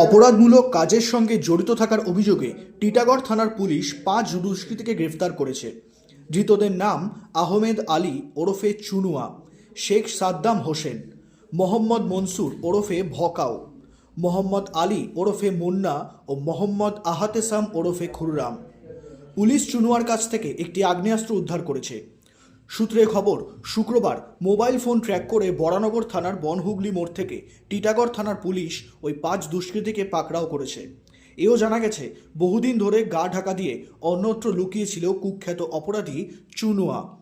অপরাধমূলক কাজের সঙ্গে জড়িত থাকার অভিযোগে টিটাগড় থানার পুলিশ পাঁচ দুষ্কৃতীকে গ্রেফতার করেছে। ধৃতদের নাম আহমেদ আলী ওরফে চুনুয়া, শেখ সাদ্দাম হোসেন, মোহাম্মদ মনসুর ওরফে ভকাও, মোহাম্মদ আলী ওরফে মুন্না ও মোহাম্মদ আহাতেসাম ওরফে খুররাম। পুলিশ চুনুয়ার কাছ থেকে একটি আগ্নেয়াস্ত্র উদ্ধার করেছে। সূত্রে খবর, শুক্রবার মোবাইল ফোন ট্র্যাক করে বরানগর থানার বনহুগলি মোড় থেকে টিটাগড় থানার পুলিশ ওই পাঁচ দুষ্কৃতীকে পাকড়াও করেছে। এও জানা গেছে, বহুদিন ধরে গা ঢাকা দিয়ে অন্যত্র লুকিয়েছিল কুখ্যাত অপরাধী চুনুয়া।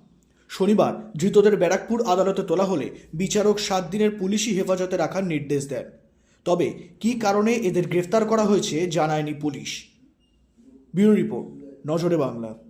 শনিবার ধৃতদের ব্যারাকপুর আদালতে তোলা হলে বিচারক সাত দিনের পুলিশি হেফাজতে রাখার নির্দেশ দেন। তবে কী কারণে এদের গ্রেফতার করা হয়েছে জানায়নি পুলিশ। ব্যুরো রিপোর্ট, নজরে বাংলা।